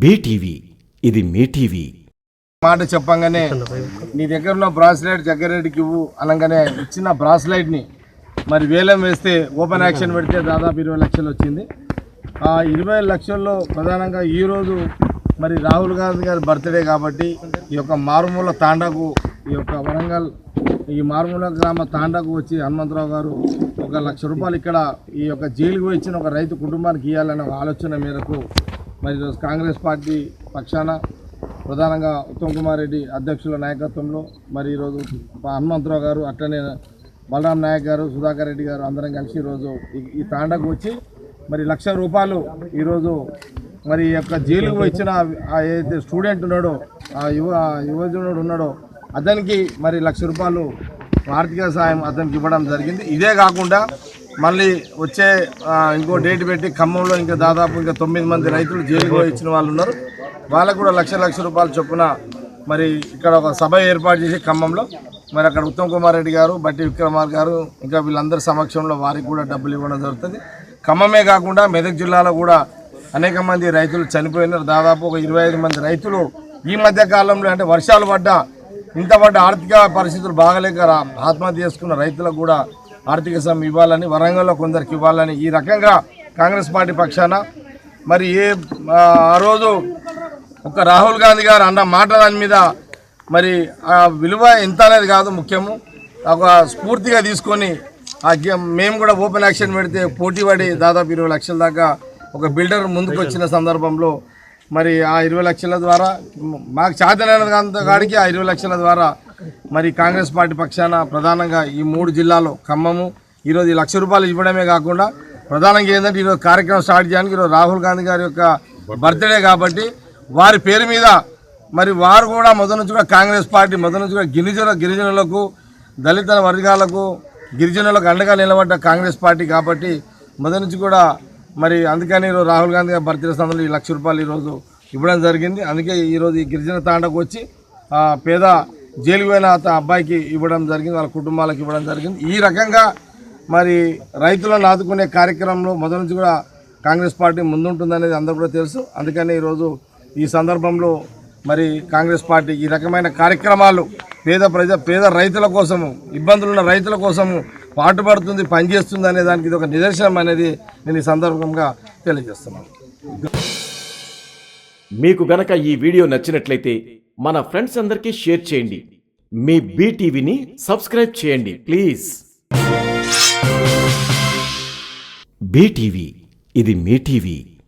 BTV ఇది మీ TV. మాట చెప్పంగానే నీ దగ్గర ఉన్న బ్రాస్లైట్ జగ్గారెడ్డికి ఇవ్వు అనగానే ఇచ్చిన బ్రాస్లైట్ని మరి వేలం వేస్తే ఓపెన్ యాక్షన్ పెడితే దాదాపు ఇరవై లక్షలు వచ్చింది. ఆ ఇరవై లక్షల్లో ప్రధానంగా ఈరోజు మరి రాహుల్ గాంధీ గారి బర్త్డే కాబట్టి ఈ యొక్క మారుమూల తాండాకు ఈ యొక్క వరంగల్ ఈ మారుమూల గ్రామ తాండాకు వచ్చి హనుమంతరావు గారు ఒక లక్ష రూపాయలు ఇక్కడ ఈ యొక్క జైలుకు వచ్చిన ఒక రైతు కుటుంబానికి ఇవ్వాలనే ఆలోచన మేరకు మరి ఈరోజు కాంగ్రెస్ పార్టీ పక్షాన ప్రధానంగా ఉత్తమ్ కుమార్ రెడ్డి అధ్యక్షుల నాయకత్వంలో మరి ఈరోజు హనుమంతరావు గారు అట్లనే బలరాం నాయక్ గారు సుధాకర్ రెడ్డి గారు అందరం కలిసి ఈరోజు ఈ- ఈ తాండకు వచ్చి మరి లక్ష రూపాయలు ఈరోజు మరి ఈ యొక్క జైలుకు వచ్చిన ఏదైతే స్టూడెంట్ ఉన్నాడో ఆ యువ ఆ యువజనుడు ఉన్నాడో అతనికి మరి లక్ష రూపాయలు ఆర్థిక సాయం అతనికి ఇవ్వడం జరిగింది. ఇదే కాకుండా మళ్ళీ వచ్చే ఇంకో డేట్ పెట్టి ఖమ్మంలో ఇంకా దాదాపు ఇంకా తొమ్మిది మంది రైతులు జైలుకు ఇచ్చిన వాళ్ళు ఉన్నారు. వాళ్ళకు కూడా లక్ష లక్ష రూపాయలు చొప్పున మరి ఇక్కడ ఒక సభ ఏర్పాటు చేసి ఖమ్మంలో. మరి అక్కడ ఉత్తమ్ కుమార్ రెడ్డి గారు బట్టి విక్రమార్ గారు ఇంకా వీళ్ళందరి సమక్షంలో వారికి కూడా డబ్బులు ఇవ్వడం జరుగుతుంది. ఖమ్మమే కాకుండా మెదక్ జిల్లాలో కూడా అనేక మంది రైతులు చనిపోయినారు. దాదాపు ఒక ఇరవై ఐదు మంది రైతులు ఈ మధ్య కాలంలో అంటే వర్షాలు పడ్డ ఇంత పడ్డ ఆర్థిక పరిస్థితులు బాగలేక ఆత్మహత్య చేసుకున్న రైతులకు కూడా ఆర్థిక సాయం ఇవ్వాలని వరంగల్లో కొందరికి ఇవ్వాలని ఈ రకంగా కాంగ్రెస్ పార్టీ పక్షాన మరి ఏ ఆ రోజు ఒక రాహుల్ గాంధీ గారు అన్న మాట దాని మీద మరి ఆ విలువ ఎంత అనేది కాదు ముఖ్యము. ఒక స్ఫూర్తిగా తీసుకొని ఆ గేమ్ మేము కూడా ఓపెన్ యాక్షన్ పెడితే పోటీ పడి దాదాపు ఇరవై లక్షల దాకా ఒక బిల్డర్ ముందుకు వచ్చిన సందర్భంలో మరి ఆ ఇరవై లక్షల ద్వారా మాకు చేతనైనంత కాడికి ఆ ఇరవై లక్షల ద్వారా మరి కాంగ్రెస్ పార్టీ పక్షాన ప్రధానంగా ఈ మూడు జిల్లాలో ఖమ్మము ఈరోజు ఈ లక్ష రూపాయలు ఇవ్వడమే కాకుండా ప్రధానంగా ఏంటంటే ఈరోజు కార్యక్రమం స్టార్ట్ చేయడానికి ఈరోజు రాహుల్ గాంధీ గారి యొక్క బర్త్డే కాబట్టి వారి పేరు మీద మరి వారు కూడా మొదటి నుంచి కూడా కాంగ్రెస్ పార్టీ మొదటి నుంచి కూడా గిరిజన గిరిజనులకు దళిత వర్గాలకు గిరిజనులకు అండగా నిలబడ్డ కాంగ్రెస్ పార్టీ కాబట్టి మొదటి నుంచి కూడా మరి అందుకని ఈరోజు రాహుల్ గాంధీ గారి బర్త్డే సందర్భంలో ఈ లక్ష రూపాయలు ఈరోజు ఇవ్వడం జరిగింది. అందుకే ఈరోజు ఈ గిరిజన తాండకు వచ్చి పేద జైలుకు పోయిన అత- అబ్బాయికి ఇవ్వడం జరిగింది వాళ్ళ కుటుంబాలకు ఇవ్వడం జరిగింది. ఈ రకంగా మరి రైతులను ఆదుకునే కార్యక్రమంలో మొదటి నుంచి కూడా కాంగ్రెస్ పార్టీ ముందుంటుందనేది అందరూ కూడా తెలుసు. అందుకని ఈరోజు ఈ సందర్భంలో మరి కాంగ్రెస్ పార్టీ ఈ రకమైన కార్యక్రమాలు పేద ప్రజ పేద రైతుల కోసము ఇబ్బందులున్న రైతుల కోసము పాటుపడుతుంది పనిచేస్తుంది అనే దానికి ఇది ఒక నిదర్శనం అనేది నేను ఈ సందర్భంగా తెలియజేస్తున్నాను. మీకు గనక ఈ వీడియో నచ్చినట్లయితే మన ఫ్రెండ్స్ అందరికీ షేర్ చేయండి. మీ బీటీవీని సబ్స్క్రైబ్ చేయండి ప్లీజ్. బీటీవీ ఇది మీ టీవీ.